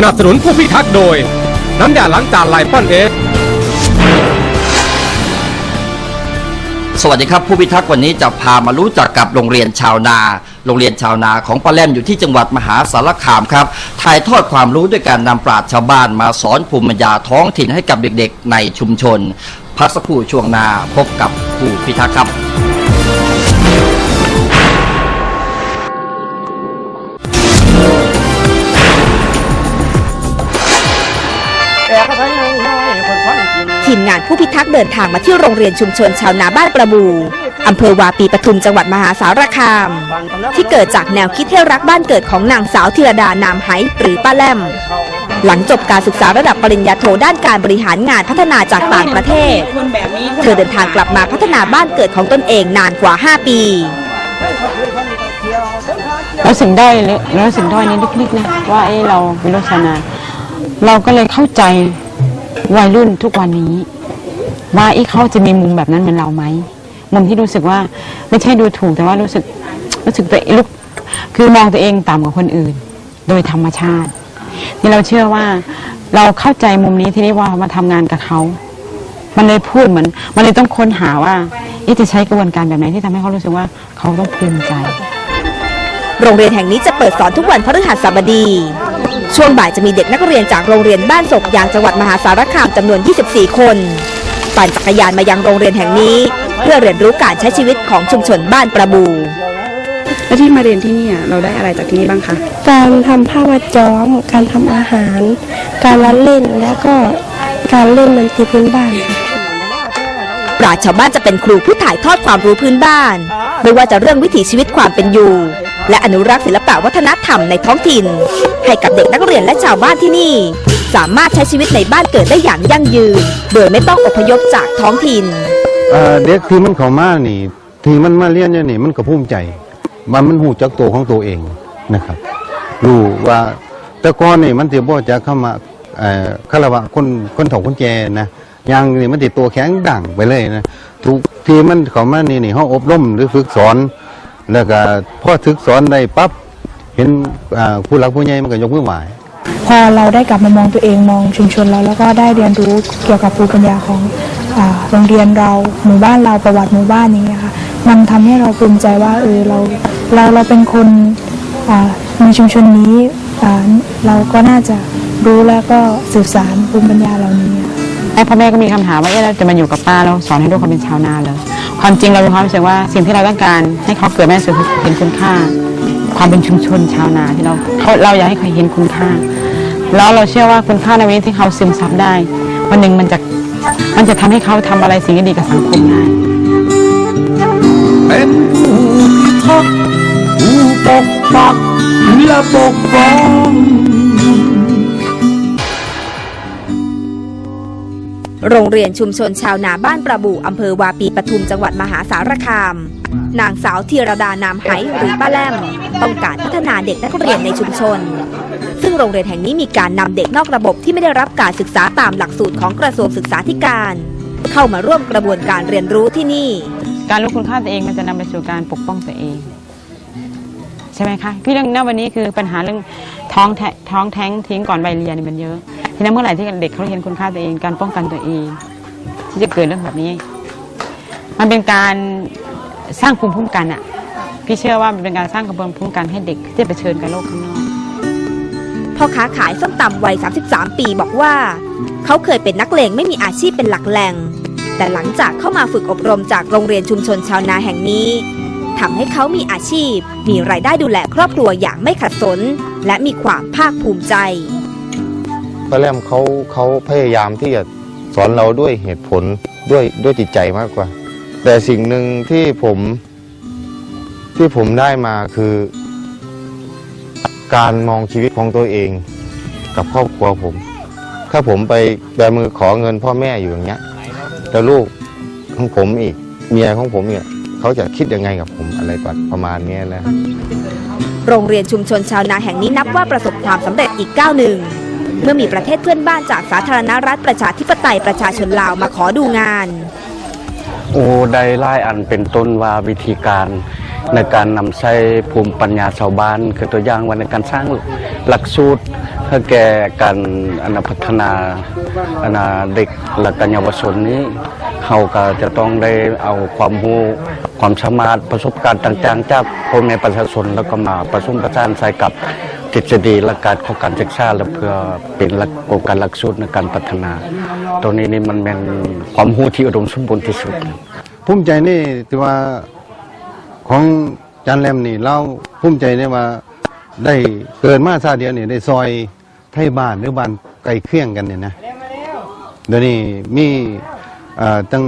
สนับสนุนผู้พิทักษ์โดย น้ำยาล้างจานไลป้อนเอสสวัสดีครับผู้พิทักษ์วันนี้จะพามารู้จักกับโรงเรียนชาวนา โรงเรียนชาวนาของป้าแลมอยู่ที่จังหวัดมหาสารคามครับถ่ายทอดความรู้ด้วยการนำปราชญ์ชาวบ้านมาสอนภูมิปัญญาท้องถิ่นให้กับเด็กๆ ในชุมชน พักสักครู่ช่วงหน้าพบกับผู้พิทักษ์ครับ ทีมงานผู้พิทักษ์เดินทางมาที่โรงเรียนชุมชนชาวนาบ้านประบูอำเภอวาปีปทุมจังหวัดมหาสารคาม ที่เกิดจากแนวคิดให้รักบ้านเกิดของนางสาวธีรดานามไหหรือป้าแลม หลังจบการศึกษาระดับปริญญาโทด้านการบริหารงานพัฒนาจากต่างประเทศ เธอเดินทางกลับมาพัฒนาบ้านเกิดของตนเองนานกว่า 5 ปีเราสิ่งด้อยเลยเราสิ่งด้อยนี้ลึกๆนะว่าเอ้เราเป็นลูกชาวนา เราก็เลยเข้าใจวัยรุ่นทุกวันนี้ ว่าไอ้เขาจะมีมุมแบบนั้นเหมือนเราไหมมุมที่รู้สึกว่าไม่ใช่ดูถูกแต่ว่ารู้สึกรู้สึกตัวลุกคือมองตัวเองต่ำกว่าคนอื่น โดยธรรมชาติ นี่เราเชื่อว่าเราเข้าใจมุมนี้ที่เรียกว่ามาทำงานกับเขามันเลยพูดเหมือน มันเลยต้องค้นหาว่าอ๊ะจะใช้กระบวนการแบบไหนที่ทำให้เขารู้สึกว่าเขาต้องภูมิใจ โรงเรียนแห่งนี้จะเปิดสอนทุกวันพฤหัสบดี ช่วงบ่ายจะมีเด็กนักเรียนจากโรงเรียนบ้านศกยางจังหวัดมหาสารคามจำนวน 24 คน ปั่นจักรยานมายังโรงเรียนแห่งนี้ เพื่อเรียนรู้การใช้ชีวิตของชุมชนบ้านประบูแล้วที่มาเรียนที่นี่อะเราได้อะไรจากที่นี่บ้างคะ การทำผ้ามัดย้อม การทำอาหาร การละเล่นและก็การเล่นดนตรีพื้นบ้านค่ะปราชญ์ชาวบ้านจะเป็นครูผู้ถ่ายทอดความรู้พื้นบ้าน ไม่ว่าจะเรื่องวิถีชีวิตความเป็นอยู่ และอนุรักษ์ศิลปะวัฒนธรรมในท้องถิ่น ให้กับเด็กนักเรียนและชาวบ้านที่นี่ สามารถใช้ชีวิตในบ้านเกิดได้อย่างยั่งยืน โดยไม่ต้องอพยพจากท้องถิ่นเอ่อเด็กที่มันเข้ามานี่ที่มันมาเรียนเนี่ยนี่มันก็ภูมิใจว่ามันหูจักตัวของตัวเองนะครับรู้ว่าแต่ก่อนนี่มันจะบ่จะเข้ามาเอ่อคารวะคนคนเฒ่าคนแก่นะยังนี่มันติดตัวแข็งดังไปเลยนะทุกที่มันเข้ามานี่นี่เฮาอบรมหรือฝึกสอน แล้วก็พอฝึกสอนได้ปั๊บเห็นอ่าผู้หลักผู้ใหญ่มันก็ยกมือไหว้พอเราได้กลับมามองตัวเองมองชุมชนเราแล้วก็ได้เรียนรู้เกี่ยวกับภูมิปัญญาของอาโรงเรียนเราหมู่บ้านเราประวัติหมู่บ้านนี้ค่ะมันทำให้เราภูมิใจว่าเออเราเราเราเป็นคนอ่าในชุมชนนี้อ่าเราก็น่าจะรู้แล้วก็สื่อสารภูมิปัญญาเหล่านี้ค่ะไอ้พ่อแม่ก็มีคำถามว่าเอ๊ะเราจะมาอยู่กับป้าเราสอนให้ลูกเขาเป็นชาวนาเลย ความจริงเรามีความรู้สึกว่าสิ่งที่เราต้องการให้เขาเกิดแม่สุดคือเห็นคุณค่า ความเป็นชุมชนชาวนาที่เราเขาเราอยากให้เขาเห็นคุณค่า แล้วเราเชื่อว่าคุณค่าในวันนี้ที่เขาซึมซับได้วันหนึ่งมันจะมันจะทำให้เขาทำอะไรสิ่งดีกับสังคมได้เป็นผู้พิทักษ์ผู้ปกปักและปก โรงเรียนชุมชนชาวนาบ้านประบูอำเภอวาปีปทุมจังหวัดมหาสารคาม นางสาวธีรดานามไหหรือป้าแลมต้องการพัฒนาเด็กนักเรียนในชุมชน ซึ่งโรงเรียนแห่งนี้มีการนำเด็กนอกระบบที่ไม่ได้รับการศึกษาตามหลักสูตรของกระทรวงศึกษาธิการ เข้ามาร่วมกระบวนการเรียนรู้ที่นี่ การรู้คุณค่าตัวเองมันจะนำไปสู่การปกป้องตัวเองใช่ไหมคะพี่เรื่องณวันนี้คือปัญหาเรื่องท้องแทท้องแท้งทิ้งก่อนวัยเรียนนี่มันเยอะ ทีนั้นเมื่อไหร่ที่เด็กเขาเห็นคุณค่าตัวเองการป้องกันตัวเอง ที่จะเกิดเรื่องแบบนี้ มันเป็นการสร้างภูมิคุ้มกันอะพี่เชื่อว่ามันเป็นการสร้างกระบวนภูมิคุ้มกันให้เด็กที่จะเผชิญกับโลกข้างนอกพ่อค้าขายส้มตำวัย 33 ปีบอกว่า เขาเคยเป็นนักเลงไม่มีอาชีพเป็นหลักแหล่ง แต่หลังจากเข้ามาฝึกอบรมจากโรงเรียนชุมชนชาวนาแห่งนี้ทำให้เขามีอาชีพ มีรายได้ดูแลครอบครัวอย่างไม่ขัดสน และมีความภาคภูมิใจ ป้าแรมเขาเขาพยายามที่จะสอนเราด้วยเหตุผลด้วยด้วยจิตใจมากกว่า แต่สิ่งหนึ่งที่ผมที่ผมได้มาคือ การมองชีวิตของตัวเอง กับครอบครัวผม ถ้าผมไปแบมือขอเงินพ่อแม่อยู่อย่างเงี้ยแล้วลูกของผมอีกเมียของผมเนี่ยเขาจะคิดยังไงกับผมอะไรประมาณนี้นะ โรงเรียนชุมชนชาวนาแห่งนี้นับว่าประสบความสำเร็จอีกก้าวหนึ่ง เมื่อมีประเทศเพื่อนบ้านจากสาธารณรัฐประชาธิปไตยประชาชนลาวมาขอดูงาน โอ้ได้ไล่อันเป็นต้นว่าวิธีการในการนำใช้ภูมิปัญญาชาวบ้าน คือตัวอย่างว่าในการสร้างหลักสูตรเพื่อแก่การอนาพัฒนาอนาเด็กและกัญญาวชนนี้เขาก็จะต้องได้เอาความรู้ความสามารถประสบการณ์ต่างๆจากพ่อแม่ประชาชนแล้วก็มาประชุมประสานใส่กับ ทฤษฎีและการของการศึกษาและเพื่อเป็นหลักโครงการหลักสูตรในการพัฒนาตัวนี้นี่มันเป็นความรู้ที่อุดมสมบูรณ์ที่สุดภูมิใจนี่ที่ว่าของจันแรมนี่เราภูมิใจเนี่ยว่าได้เกิดมาซาเดียวเนี่ยได้ซอยไทยบ้านหรือบ้านไกลเคียงกันเนี่ยนะเดี๋ยวนี้มีเอ่อตั้ง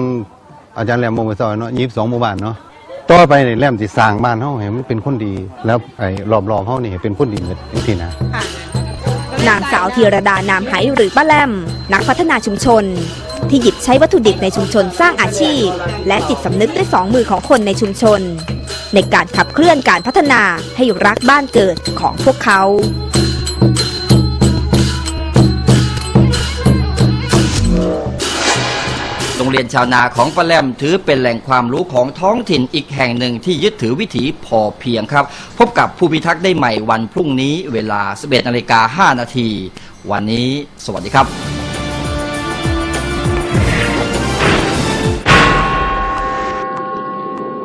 อาจารย์แรมมงไปซอยเนาะยี่สิบสองหมู่บ้านเนาะ ต่อไปเนี่ยแรมสิสร้างบ้านเฮาให้มันเป็นคนดี แล้วไอ้รอบๆเฮานี่ให้เป็นคนดีเหมือนที่นะ นางสาวธีรดานามไหหรือป้าแลม นักพัฒนาชุมชน ที่หยิบใช้วัตถุดิบในชุมชนสร้างอาชีพ และจิตสำนึกด้วยสองมือของคนในชุมชน ในการขับเคลื่อนการพัฒนาให้รักบ้านเกิดของพวกเขา เรียนชาวนาของป้าแลมถือเป็นแหล่งความรู้ของท้องถิ่นอีกแห่งหนึ่งที่ยึดถือวิถีพอเพียงครับ พบกับผู้พิทักษ์ได้ใหม่วันพรุ่งนี้เวลา 11นาฬิกา5นาทีวันนี้ สวัสดีครับ